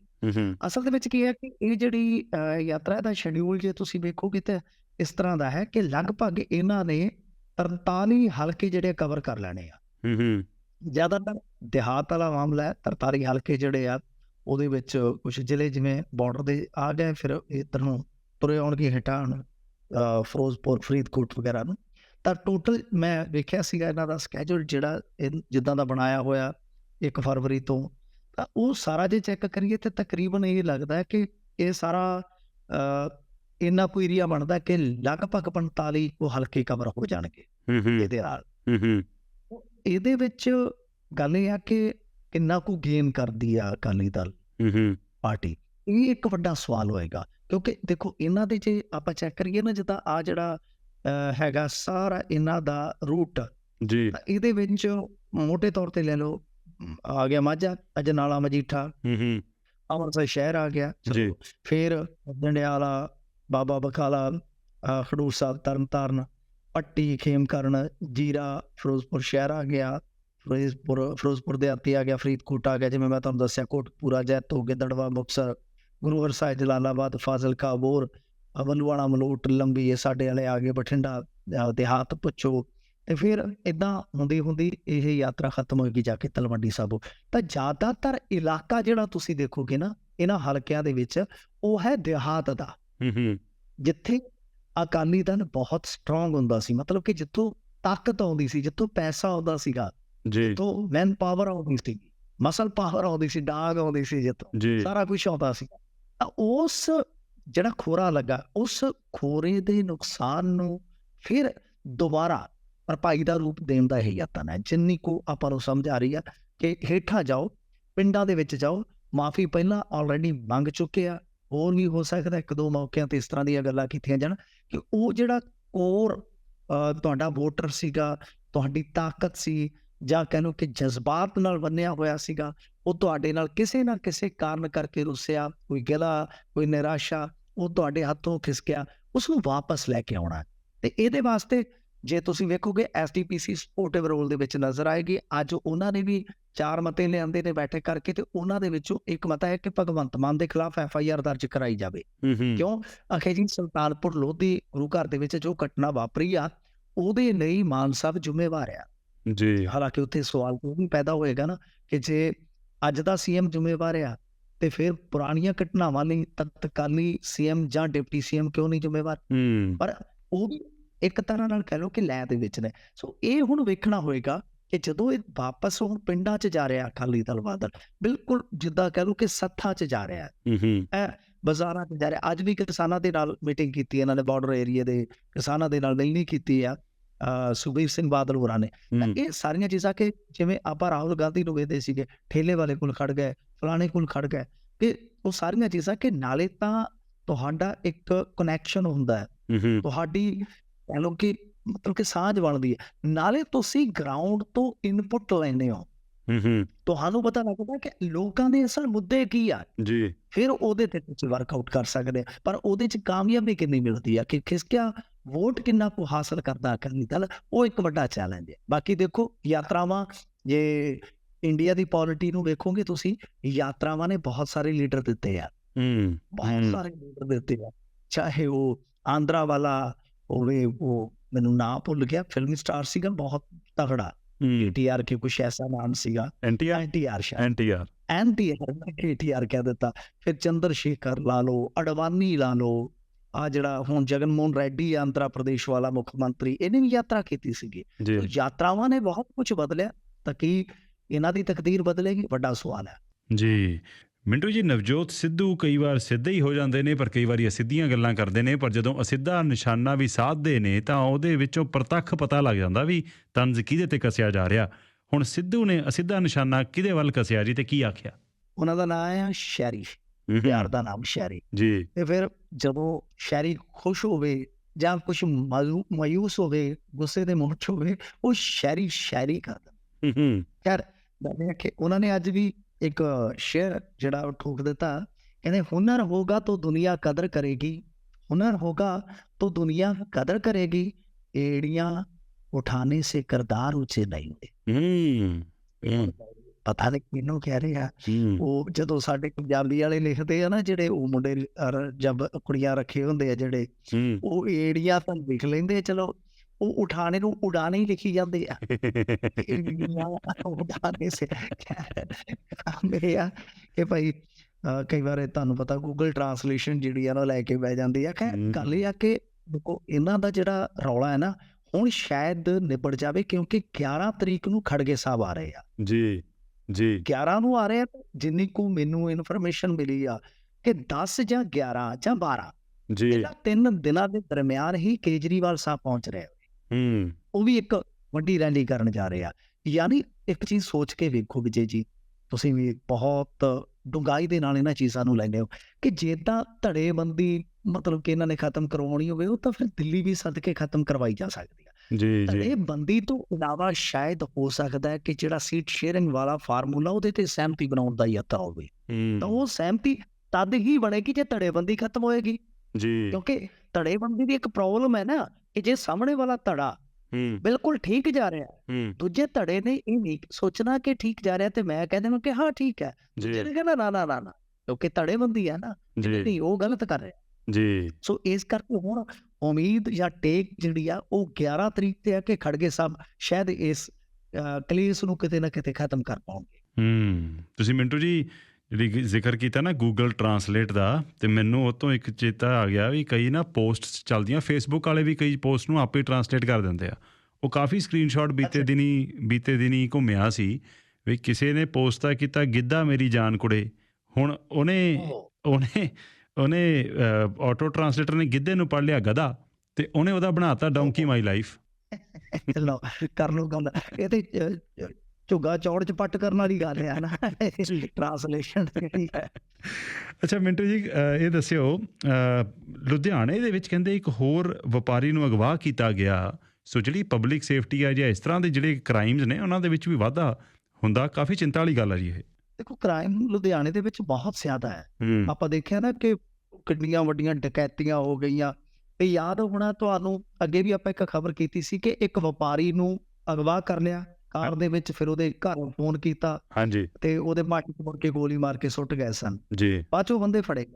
ਅਸਲ ਦੇ ਵਿੱਚ ਕੀ ਹੈ ਕਿ ਇਹ ਜਿਹੜੀ ਯਾਤਰਾ ਦਾ ਸ਼ੈਡਿਊਲ ਜੇ ਤੁਸੀਂ ਵੇਖੋਗੇ ਤਾਂ ਇਸ ਤਰ੍ਹਾਂ ਦਾ ਹੈ ਕਿ ਲਗਭਗ ਇਹਨਾਂ ਨੇ 43 ਹਲਕੇ ਜਿਹੜੇ ਕਵਰ ਕਰ ਲੈਣੇ ਆ। ਹੂੰ ਹੂੰ। ਜ਼ਿਆਦਾਤਰ ਦਿਹਾਤ ਵਾਲਾ ਮਾਮਲਾ ਹੈ 43 ਹਲਕੇ ਜਿਹੜੇ ਆ ਉਹਦੇ ਵਿੱਚ ਕੁਝ ਜ਼ਿਲ੍ਹੇ ਜਿਵੇਂ ਬਾਰਡਰ ਦੇ ਆ ਗਏ ਫਿਰ ਇੱਧਰ ਨੂੰ ਤੁਰੇ ਆਉਣਗੇ ਹਟਾਣ ਫਿਰੋਜ਼ਪੁਰ ਫਰੀਦਕੋਟ ਵਗੈਰਾ ਨੂੰ। ਤਾਂ ਟੋਟਲ ਮੈਂ ਵੇਖਿਆ ਸੀਗਾ ਇਹਨਾਂ ਦਾ ਸਕੇਜੂਲ ਜਿਹੜਾ ਜਿੱਦਾਂ ਦਾ ਬਣਾਇਆ ਹੋਇਆ 1 ਫਰਵਰੀ ਤੋਂ। ਤਾਂ ਉਹ ਸਾਰਾ ਜੇ ਚੈੱਕ ਕਰੀਏ ਤੇ ਤਕਰੀਬਨ ਇਹ ਲੱਗਦਾ ਹੈ ਕਿ ਇਹ ਸਾਰਾ ਇੰਨਾ ਕੋਈ ਏਰੀਆ ਬਣਦਾ ਕਿ ਲਗਭਗ 45 ਉਹ ਹਲਕੇ ਕਵਰ ਹੋ ਜਾਣਗੇ ਇਹਦੇ ਨਾਲ। ਇਹਦੇ ਵਿੱਚ ਗੱਲ ਇਹ ਆ ਕਿ ਕਿੰਨਾ ਕੁ ਗੇਨ ਕਰਦੀ ਆ ਅਕਾਲੀ ਦਲ ਪਾਰਟੀ। ਇਹ ਇੱਕ ਵੱਡਾ ਸਵਾਲ ਹੋਏਗਾ। ਕਿਉਂਕਿ ਦੇਖੋ ਇਹਨਾਂ ਦੇ ਜੇ ਆਪਾਂ ਚੈੱਕ ਕਰੀਏ ਨਾ ਜਿੱਦਾਂ ਆ ਜਿਹੜਾ ਹੈਗਾ ਸਾਰਾ ਇਹਨਾਂ ਦਾ ਰੂਟ ਜੀ ਇਹਦੇ ਵਿੱਚ ਮੋٹے ਤੌਰ ਤੇ ਲੈ ਲਓ ਆ ਗਿਆ ਮਾਝਾ ਅਜਨਾਲਾ ਮਜੀਠਾ ਹੂੰ ਹੂੰ ਅੰਮ੍ਰਿਤਸਰ ਸ਼ਹਿਰ ਆ ਗਿਆ। ਜੀ। ਫਿਰ ਜੰਡਿਆਲਾ ਬਾਬਾ ਬਕਾਲਾ ਅਹ, ਖਡੂਰ ਸਾਹਿਬ ਤਰਨਤਾਰਨ ਪੱਟੀ ਖੇਮਕਰਨ ਜੀਰਾ ਫਿਰੋਜ਼ਪੁਰ ਸ਼ਹਿਰ ਆ ਗਿਆ ਫਿਰੋਜ਼ਪੁਰ ਫਿਰੋਜ਼ਪੁਰ ਦੇ ਆਤੀ ਆ ਗਿਆ ਫਰੀਦਕੋਟ ਆ ਗਿਆ ਜਿਵੇਂ ਮੈਂ ਤੁਹਾਨੂੰ ਦੱਸਿਆ ਕੋਟਪੂਰਾ ਜੈਤੋ ਗਿੱਦੜਵਾ ਮੁਕਤਸਰ ਗੁਰੂਵਰ ਸਾਹਿਬ ਜਲਾਲਾਬਾਦ ਫਾਜ਼ਿਲਕਾ ਬੋਰ ਅਵਲਵਾਣਾ ਮਲੋਟ ਲੰਬੀ ਇਹ ਸਾਡੇ ਵਾਲੇ ਆ ਗਏ ਬਠਿੰਡਾ ਦਿਹਾਤ ਪੁੱਛੋ। ਤੇ ਫਿਰ ਇਦਾਂ ਹੁੰਦੀ ਹੁੰਦੀ ਇਹ ਯਾਤਰਾ ਖਤਮ ਹੋਏਗੀ ਜਾ ਕੇ ਤਲਵੰਡੀ ਸਾਬੋ। ਤਾਂ ਜ਼ਿਆਦਾਤਰ ਇਲਾਕਾ ਜਿਹੜਾ ਤੁਸੀਂ ਦੇਖੋਗੇ ਨਾ ਇਹਨਾਂ ਹਲਕਿਆਂ ਦੇ ਵਿੱਚ ਉਹ ਹੈ ਦਿਹਾਤ ਦਾ। ਜਿੱਥੇ ਅਕਾਲੀ ਦਲ ਬਹੁਤ ਸਟਰੋਂਗ ਹੁੰਦਾ ਸੀ। ਮਤਲਬ ਕਿ ਜਿੱਥੋਂ ਤਾਕਤ ਆਉਂਦੀ ਸੀ ਜਿੱਥੋਂ ਪੈਸਾ ਆਉਂਦਾ ਸੀਗਾ ਜੀ। ਤੋਂ ਮੈਨ ਪਾਵਰ ਆਉਂਦੀ ਸੀ ਮਸਲ ਪਾਵਰ ਆਉਂਦੀ ਸੀ ਡਾਗ ਆਉਂਦੀ ਸੀ ਜਿੱਥੋਂ। ਸਾਰਾ ਕੁਝ ਆਉਂਦਾ ਸੀ। ਉਸ ਜਿਹੜਾ ਖੋਰਾ ਲੱਗਾ, ਉਸ ਖੋਰੇ ਦੇ ਨੁਕਸਾਨ ਨੂੰ ਫਿਰ ਦੁਬਾਰਾ ਭਰਪਾਈ ਦਾ ਰੂਪ ਦੇਣ ਦਾ ਇਹ ਯਤਨ ਹੈ। ਜਿੰਨੀ ਕੋ ਆਪਾਂ ਨੂੰ ਸਮਝ ਆ ਰਹੀ ਆ ਕਿ ਹੇਠਾਂ ਜਾਓ, ਪਿੰਡਾਂ ਦੇ ਵਿੱਚ ਜਾਓ, ਮਾਫੀ ਪਹਿਲਾਂ ਆਲਰੇਡੀ ਮੰਗ ਚੁੱਕੇ ਆ, ਹੋਰ ਵੀ ਹੋ ਸਕਦਾ ਇੱਕ ਦੋ ਮੌਕਿਆਂ ਤੇ ਇਸ ਤਰ੍ਹਾਂ ਦੀਆਂ ਗੱਲਾਂ ਕੀਤੀਆਂ ਜਾਣ ਕਿ ਉਹ ਜਿਹੜਾ ਕੋਰ ਤੁਹਾਡਾ ਵੋਟਰ ਸੀਗਾ, ਤੁਹਾਡੀ ਤਾਕਤ ਸੀ ਜਾਂ ਕਹਿ ਲਓ ਕਿ ਜਜ਼ਬਾਤ ਨਾਲ ਬੰਨਿਆ ਹੋਇਆ ਸੀਗਾ ਉਹ ਤੁਹਾਡੇ ਨਾਲ ਕਿਸੇ ਨਾ ਕਿਸੇ ਕਾਰਨ ਕਰਕੇ ਰੁੱਸਿਆ ਕੋਈ ਗਿਲਾ ਕੋਈ ਨਿਰਾਸ਼ਾ ਉਹ ਤੁਹਾਡੇ ਹੱਥੋਂ ਖਿਸਕਿਆ ਉਸ ਨੂੰ ਵਾਪਸ ਲੈ ਕੇ ਆਉਣਾ। ਤੇ ਇਹਦੇ ਵਾਸਤੇ ਜੇ ਤੁਸੀਂ ਵੇਖੋਗੇ ਐਸਡੀਪੀਸੀ ਸਪੋਰਟਿਵ ਰੋਲ ਦੇ ਵਿੱਚ ਨਜ਼ਰ ਆਏਗੀ। ਅੱਜ ਉਹਨਾਂ ਨੇ ਵੀ ਚਾਰ ਮਤੇ ਲਿਆਂਦੇ ਨੇ ਬੈਠਕ ਕਰਕੇ ਤੇ ਉਹਨਾਂ ਦੇ ਵਿੱਚੋਂ ਇੱਕ ਮਤਾ ਹੈ ਕਿ ਭਗਵੰਤ ਮਾਨ ਦੇ ਖਿਲਾਫ ਐਫ ਆਈ ਆਰ ਦਰਜ ਕਰਾਈ ਜਾਵੇ। ਕਿਉਂ? ਅਖੇ ਜੀ ਸੁਲਤਾਨਪੁਰ ਲੋਧੀ ਗੁਰੂ ਘਰ ਦੇ ਵਿੱਚ ਜੋ ਘਟਨਾ ਵਾਪਰੀ ਆ ਉਹਦੇ ਲਈ ਮਾਨ ਸਾਹਿਬ ਜ਼ਿੰਮੇਵਾਰ ਆ। ਜੀ ਹਾਲਾਂਕਿ ਉੱਥੇ ਸਵਾਲ ਉਹ ਵੀ ਪੈਦਾ ਹੋਏਗਾ ਨਾ ਕਿ ਜੇ ਅੱਜ ਦਾ ਸੀਐਮ ਜ਼ਿੰਮੇਵਾਰ ਆ ਤੇ ਫਿਰ ਪੁਰਾਣੀਆਂ ਘਟਨਾਵਾਂ ਲਈ ਤਤਕਾਲੀ ਸੀਐਮ ਜਾਂ ਡਿਪਟੀ ਸੀਐਮ ਕਿਉਂ ਨਹੀਂ ਜ਼ਿੰਮੇਵਾਰ ਪਰ ਉਹ ਵੀ ਇੱਕ ਤਰ੍ਹਾਂ ਨਾਲ ਕਹਿ ਲਓ ਕਿ ਲੈ ਦੇ ਵਿੱਚ ਨੇ ਸੋ ਇਹ ਹੁਣ ਵੇਖਣਾ ਹੋਏਗਾ ਕਿ ਜਦੋਂ ਇਹ ਵਾਪਸ ਹੁਣ ਪਿੰਡਾਂ 'ਚ ਜਾ ਰਿਹਾ ਅਕਾਲੀ ਦਲ ਬਾਦਲ ਬਿਲਕੁਲ ਜਿੱਦਾਂ ਕਹਿ ਲਓ ਕਿ ਸੱਥਾਂ 'ਚ ਜਾ ਰਿਹਾ ਹੈ ਬਾਜ਼ਾਰਾਂ 'ਚ ਜਾ ਰਿਹਾ ਅੱਜ ਵੀ ਕਿਸਾਨਾਂ ਦੇ ਨਾਲ ਮੀਟਿੰਗ ਕੀਤੀ ਇਹਨਾਂ ਨੇ ਬਾਰਡਰ ਏਰੀਆ ਦੇ ਕਿਸਾਨਾਂ ਦੇ ਨਾਲ ਮਿਲਣੀ ਕੀਤੀ ਆ ਅਹ ਸੁਖਬੀਰ ਸਿੰਘ ਬਾਦਲ ਹੋਰਾਂ ਨੇ। ਇਹ ਸਾਰੀਆਂ ਚੀਜ਼ਾਂ ਕਿ ਜਿਵੇਂ ਆਪਾਂ ਰਾਹੁਲ ਗਾਂਧੀ ਨੂੰ ਵੇਖਦੇ ਸੀਗੇ ਠੇਲੇ ਵਾਲੇ ਕੋਲ ਖੜ ਗਏ ਫਲਾਣੇ ਕੋਲ ਖੜ ਗਏ ਕਿ ਉਹ ਸਾਰੀਆਂ ਚੀਜ਼ਾਂ ਕਿ ਨਾਲੇ ਤਾਂ ਤੁਹਾਡਾ ਇੱਕ ਕਨੈਕਸ਼ਨ ਹੁੰਦਾ ਹੈ। ਤੁਹਾਡੀ ਲਓ ਕਿ ਮਤਲਬ ਕਿ ਸਾਂਝ ਬਣਦੀ ਹੈ। ਨਾਲੇ ਤੁਸੀਂ ਗਰਾਊਂਡ ਤੋਂ ਇਨਪੁਟ ਲੈਂਦੇ ਹੋ। ਹੂੰ ਹੂੰ। ਤੁਹਾਨੂੰ ਪਤਾ ਲੱਗਦਾ ਕਿ ਲੋਕਾਂ ਦੇ ਅਸਲ ਮੁੱਦੇ ਕੀ ਆ? ਜੀ। ਫਿਰ ਉਹਦੇ ਤੇ ਤੁਸੀਂ ਵਰਕਆਊਟ ਕਰ ਸਕਦੇ ਪਰ ਉਹਦੇ ਚ ਕਾਮਯਾਬੀ ਕਿੰਨੀ ਮਿਲਦੀ ਆ? ਕਿ ਖਿਸਕਿਆ ਵੋਟ ਕਿੰਨਾ ਕੁ ਹਾਸਲ ਕਰਦਾ ਅਕਾਲੀ ਦਲ ਉਹ ਇੱਕ ਵੱਡਾ ਚੈਲੰਜ ਹੈ। ਬਾਕੀ ਦੇਖੋ ਯਾਤਰਾਵਾਂ ਜੇ ਇੰਡੀਆ ਦੀ ਪੋਲਿਟੀ ਨੂੰ ਵੇਖੋਗੇ ਤੁਸੀਂ ਯਾਤਰਾਵਾਂ ਨੇ ਬਹੁਤ ਸਾਰੇ ਲੀਡਰ ਦਿੱਤੇ ਆ। ਹੂੰ ਬਹੁਤ ਸਾਰੇ ਲੀਡਰ ਦਿੱਤੇ ਆ। ਚਾਹੇ ਉਹ ਆਂਧਰਾ ਵਾਲਾ ਹੋਵੇ ਉਹ ਮੈਨੂੰ ਨਾਂ ਭੁੱਲ ਗਿਆ ਫਿਲਮ ਸਟਾਰ ਸੀਗਾ ਬਹੁਤ ਤਗੜਾ ਏਟੀਆਰ ਕੇ ਕੁਛ ਐਸਾ ਨਾਮ ਸੀਗਾ। NTR? NTR NTR. NTR ATR ਕਹਿ ਦਿੱਤਾ। ਫਿਰ ਚੰਦਰ ਸ਼ੇਖਰ ਲਾ ਲਓ ਅਡਵਾਨੀ ਲਾ ਲਓ ਆ ਜਿਹੜਾ ਹੁਣ ਜਗਨ ਮੋਹਨ ਰੈਡੀ ਆ ਆਂਧਰਾ ਪ੍ਰਦੇਸ਼ ਵਾਲਾ ਮੁੱਖ ਮੰਤਰੀ ਇਹਨੇ ਵੀ ਯਾਤਰਾ ਕੀਤੀ ਸੀਗੀ। ਯਾਤਰਾਵਾਂ ਨੇ ਬਹੁਤ ਕੁਝ ਬਦਲਿਆ ਤਾਂ ਕੀ ਇਹਨਾਂ ਦੀ ਤਕਦੀਰ ਬਦਲੇਗੀ? ਵੱਡਾ ਸਵਾਲ ਹੈ। ਜੀ। ਮਿੰਟੂ ਜੀ ਨਵਜੋਤ ਸਿੱਧੂ ਕਈ ਵਾਰ ਸਿੱਧੇ ਹੀ ਹੋ ਜਾਂਦੇ ਨੇ ਪਰ ਕਈ ਵਾਰੀ ਅਸਿੱਧੀਆਂ ਗੱਲਾਂ ਕਰਦੇ ਨੇ ਪਰ ਜਦੋਂ ਅਸਿੱਧਾ ਨਿਸ਼ਾਨਾ ਵੀ ਸਾਧਦੇ ਨੇ ਤਾਂ ਉਹਦੇ ਵਿੱਚੋਂ ਪ੍ਰਤੱਖ ਪਤਾ ਲੱਗ ਜਾਂਦਾ ਵੀ ਤੰਜ਼ ਕਿਹਦੇ ਤੇ ਕਸਿਆ ਜਾ ਰਿਹਾ। ਹੁਣ ਸਿੱਧੂ ਨੇ ਅਸਿੱਧਾ ਨਿਸ਼ਾਨਾ ਕਿਹਦੇ ਵੱਲ ਕਸਿਆ ਜੀ ਤੇ ਕੀ ਆਖਿਆ? ਉਹਨਾਂ ਦਾ ਨਾਮ ਹੈ ਸ਼ੈਰੀ। ਪਿਆਰ ਦਾ ਨਾਮ ਸ਼ੈਰੀ। ਜੀ। ਤੇ ਫਿਰ ਜਦੋਂ ਸ਼ੈਰੀ ਖੁਸ਼ ਹੋਵੇ ਜਾਂ ਕੁਝ ਮਾਯੂਸ ਹੋਵੇ ਗੁੱਸੇ ਦੇ ਮੂਡ 'ਚ ਹੋਵੇ ਉਹ ਸ਼ੈਰੀ ਸ਼ੈਰੀ ਕਰਦਾ। ਹੂੰ ਯਾਰ ਮੈਂ ਕਿ ਉਹਨਾਂ ਨੇ ਅੱਜ ਵੀ ਇੱਕ ਸ਼ੇਰ ਜਿਹੜਾ ਠੋਕ ਦਿੱਤਾ ਕਹਿੰਦੇ ਹੁਨਰ ਹੋਗਾ ਤਾਂ ਦੁਨੀਆ ਕਦਰ ਕਰੇਗੀ। ਹੁਨਰ ਹੋਗਾ ਤਾਂ ਦੁਨੀਆ ਕਦਰ ਕਰੇਗੀ। ਏੜੀਆਂ ਉਠਾਣੇ ਸੇ ਕਰਦਾਰ ਉੱਚੇ ਨਹੀਂ ਹੁੰਦੇ। ਹੂੰ। ਪਤਾ ਨਹੀਂ ਕਿਹਨੂੰ ਕਹਿ ਰਹੇ। ਆ ਉਹ ਜਦੋਂ ਸਾਡੇ ਪੰਜਾਬੀ ਵਾਲੇ ਲਿਖਦੇ ਆ ਨਾ ਜਿਹੜੇ ਉਹ ਮੁੰਡੇ ਜਬ ਕੁੜੀਆਂ ਰੱਖੇ ਹੁੰਦੇ ਆ ਜਿਹੜੇ ਉਹ ਏੜੀਆਂ ਤਾਂ ਲਿਖ ਲੈਂਦੇ ਆ, ਚਲੋ ਉਹ ਉਠਾਣੇ ਨੂੰ ਉਡਾਣੇ ਹੀ ਲਿਖੀ ਜਾਂਦੇ ਆ। ਉਡਾਣੇ ਸੇ ਮੇਰੇ ਆ ਕਿ ਭਾਈ ਕਈ ਵਾਰ ਇਹ ਤੁਹਾਨੂੰ ਪਤਾ ਗੂਗਲ ਟਰਾਂਸਲੇਸ਼ਨ ਜਿਹੜੀ ਆ ਨਾ ਲੈ ਕੇ ਬਹਿ ਜਾਂਦੀ ਆ। ਹਮ। ਗੱਲ ਇਹ ਆ ਕਿ ਦੇਖੋ ਇਹਨਾਂ ਦਾ ਜਿਹੜਾ ਰੌਲਾ ਹੈ ਨਾ ਹੁਣ ਸ਼ਾਇਦ ਨਿਬੜ ਜਾਵੇ ਕਿਉਂਕਿ 11 ਤਰੀਕ ਨੂੰ ਖੜਗੇ ਸਾਹਿਬ ਆ ਰਹੇ ਆ। ਜੀ। ਜੀ। 11 ਨੂੰ ਆ ਰਹੇ ਜਿੰਨੀ ਕੁ ਮੈਨੂੰ ਇਨਫੋਰਮੇਸ਼ਨ ਮਿਲੀ ਆ ਕਿ 10 ਜਾਂ 11 ਜਾਂ 12 ਜੀ। ਇਹਨਾਂ ਤਿੰਨ ਦਿਨਾਂ ਦੇ ਦਰਮਿਆਨ ਹੀ ਕੇਜਰੀਵਾਲ ਸਾਹਿਬ ਪਹੁੰਚ ਰਹੇ ਹੂੰ। ਉਹ ਵੀ ਇੱਕ ਵੱਡੀ ਰੈਲੀ ਕਰਨ ਜਾ ਰਹੇ ਆ। ਯਾਨੀ ਇੱਕ ਚੀਜ਼ ਸੋਚ ਕੇ ਵੇਖੋ ਵਿਜੇ ਜੀ ਤੁਸੀਂ ਵੀ ਬਹੁਤ ਡੂੰਘਾਈ ਦੇ ਨਾਲ ਇਹਨਾਂ ਚੀਜ਼ਾਂ ਨੂੰ ਲੈਂਦੇ ਹੋ ਕਿ ਜੇ ਤਾਂ ਧੜੇਬੰਦੀ ਮਤਲਬ ਕਿ ਇਹਨਾਂ ਨੇ ਖਤਮ ਕਰਵਾਉਣੀ ਹੋਵੇ ਉਹ ਤਾਂ ਫਿਰ ਦਿੱਲੀ ਵੀ ਸੱਦ ਕੇ ਖਤਮ ਕਰਵਾਈ ਜਾ ਸਕਦੀ ਜੀ ਜੀ। ਧੜੇਬੰਦੀ ਤੋਂ ਇਲਾਵਾ ਸ਼ਾਇਦ ਹੋ ਸਕਦਾ ਹੈ ਕਿ ਜਿਹੜਾ ਸੀਟ ਸ਼ੇਅਰਿੰਗ ਵਾਲਾ ਫਾਰਮੂਲਾ ਉਹਦੇ ਤੇ ਸਹਿਮਤੀ ਬਣਾਉਣ ਦਾ ਯਤਨ ਹੋਵੇ। ਤਾਂ ਉਹ ਸਹਿਮਤੀ ਤਦ ਹੀ ਬਣੇਗੀ ਜੇ ਧੜੇਬੰਦੀ ਖਤਮ ਹੋਏਗੀ। ਜੀ। ਕਿਉਂਕਿ ਧੜੇਬੰਦੀ ਦੀ ਇੱਕ ਪ੍ਰੋਬਲਮ ਹੈ ਨਾ ਕਿ ਜੇ ਸਾਹਮਣੇ ਵਾਲਾ ਧੜਾ ਹੂੰ। ਬਿਲਕੁਲ ਠੀਕ ਜਾ ਰਿਹਾ ਹੈ ਦੂਜੇ ਧੜੇ ਨੇ ਇਹ ਨਹੀਂ ਸੋਚਣਾ ਕਿ ਠੀਕ ਜਾ ਰਿਹਾ ਤੇ ਮੈਂ ਕਹਿ ਦੇਵਾਂ ਕਿ ਹਾਂ ਠੀਕ ਹੈ। ਜੀ। ਜਿਹੜੇ ਕਹਿੰਦਾ ਨਾ ਨਾ ਨਾ ਨਾ ਕਿਉਂਕਿ ਧੜੇਬੰਦੀ ਹੈ ਨਾ। ਜੀ। ਨਹੀਂ ਉਹ ਗਲਤ ਕਰ ਰਿਹਾ। ਜੀ। ਸੋ ਇਸ ਕਰਕੇ ਹੁਣ ਉਮੀਦ ਜਾਂ ਟੇਕ ਜਿਹੜੀ ਆ ਉਹ 11 ਤਰੀਕ ਤੇ ਆ ਕਿ ਖੜਗੇ ਸਾਹਿਬ ਸ਼ਾਇਦ ਇਸ ਕਲੇਸ਼ ਨੂੰ ਕਿਤੇ ਨਾ ਕਿਤੇ ਖਤਮ ਕਰ ਪਾਉਣਗੇ। ਹੂੰ ਤੁਸੀਂ ਮਿੰਟੂ ਜੀ ਜਿਹੜੀ ਜ਼ਿਕਰ ਕੀਤਾ ਨਾ ਗੂਗਲ ਟਰਾਂਸਲੇਟ ਦਾ ਤੇ ਮੈਨੂੰ ਉਹ ਤੋਂ ਇੱਕ ਚੇਤਾ ਆ ਗਿਆ ਵੀ ਕਈ ਨਾ ਪੋਸਟਸ ਚੱਲਦੀਆਂ ਫੇਸਬੁੱਕ ਵਾਲੇ ਵੀ ਕਈ ਪੋਸਟ ਨੂੰ ਆਪੇ ਟਰਾਂਸਲੇਟ ਕਰ ਦਿੰਦੇ ਆ। ਉਹ ਕਾਫੀ ਸਕਰੀਨਸ਼ਾਟ ਬੀਤੇ। ਦਿਨੀ ਬੀਤੇ ਦਿਨੀ ਘੁੰਮਿਆ ਸੀ ਵੀ ਕਿਸੇ ਨੇ ਪੋਸਟ ਤਾਂ ਕੀਤਾ ਗਿੱਧਾ ਮੇਰੀ ਜਾਨ ਕੁੜੇ। ਹੁਣ ਉਹਨੇ ਉਹਨੇ ਉਹਨੇ ਆਟੋ ਟਰਾਂਸਲੇਟਰ ਨੇ ਗਿੱਧੇ ਨੂੰ ਪੜ ਲਿਆ ਗਧਾ ਤੇ ਉਹਨੇ ਉਹਦਾ ਬਣਾਤਾ ਡੌਂਕੀ ਮਾਈ ਲਾਈਫ ਲਓ ਕਰ ਲਓ ਗੱਲ ਇਹ ਤੇ ਝੁੱਗਾ ਚੌੜ ਚ ਪੱਟ ਕਰਨ ਵਾਲੀ ਗੱਲ ਹੈ ਨਾ। ਟ੍ਰਾਂਸਲੇਸ਼ਨ ਅੱਛਾ ਮਿੰਟੂ ਜੀ ਇਹ ਦੱਸਿਓ ਲੁਧਿਆਣੇ ਦੇ ਵਿੱਚ ਕਹਿੰਦੇ ਇੱਕ ਹੋਰ ਵਪਾਰੀ ਨੂੰ ਅਗਵਾ ਕੀਤਾ ਗਿਆ। ਸੋ ਜਿਹੜੀ ਪਬਲਿਕ ਸੇਫਟੀ ਆ ਜਾਂ ਇਸ ਤਰ੍ਹਾਂ ਦੇ ਜਿਹੜੇ ਕ੍ਰਾਈਮਸ ਨੇ ਉਹਨਾਂ ਦੇ ਵਿੱਚ ਵੀ ਵਾਧਾ ਹੁੰਦਾ। ਕਾਫੀ ਚਿੰਤਾ ਵਾਲੀ ਗੱਲ ਆ ਜੀ ਇਹ। ਦੇਖੋ ਕ੍ਰਾਈਮ ਲੁਧਿਆਣੇ ਦੇ ਵਿੱਚ ਬਹੁਤ ਜ਼ਿਆਦਾ ਹੈ। ਆਪਾਂ ਦੇਖਿਆ ਨਾ ਕਿ ਕਿੰਨੀਆਂ ਵੱਡੀਆਂ ਡਕੈਤੀਆਂ ਹੋ ਗਈਆਂ। ਤੇ ਯਾਦ ਹੋਣਾ ਤੁਹਾਨੂੰ ਅੱਗੇ ਵੀ ਆਪਾਂ ਇੱਕ ਖਬਰ ਕੀਤੀ ਸੀ ਕਿ ਇੱਕ ਵਪਾਰੀ ਨੂੰ ਅਗਵਾ ਕਰ ਲਿਆ। ਕਾਰ ਦੇ ਵਿੱਚ ਫਿਰ ਉਹਦੇ ਘਰ ਫੋਨ ਕੀਤਾ। ਹਾਂਜੀ। ਤੇ ਉਹਦੇ ਮਾਟੀ ਮੁੜ ਕੇ ਗੋਲੀ ਮਾਰ ਕੇ ਸੁੱਟ ਗਏ ਸਨ। ਜੀ। ਬਾਅਦ ਬੰਦੇ ਫੜੇ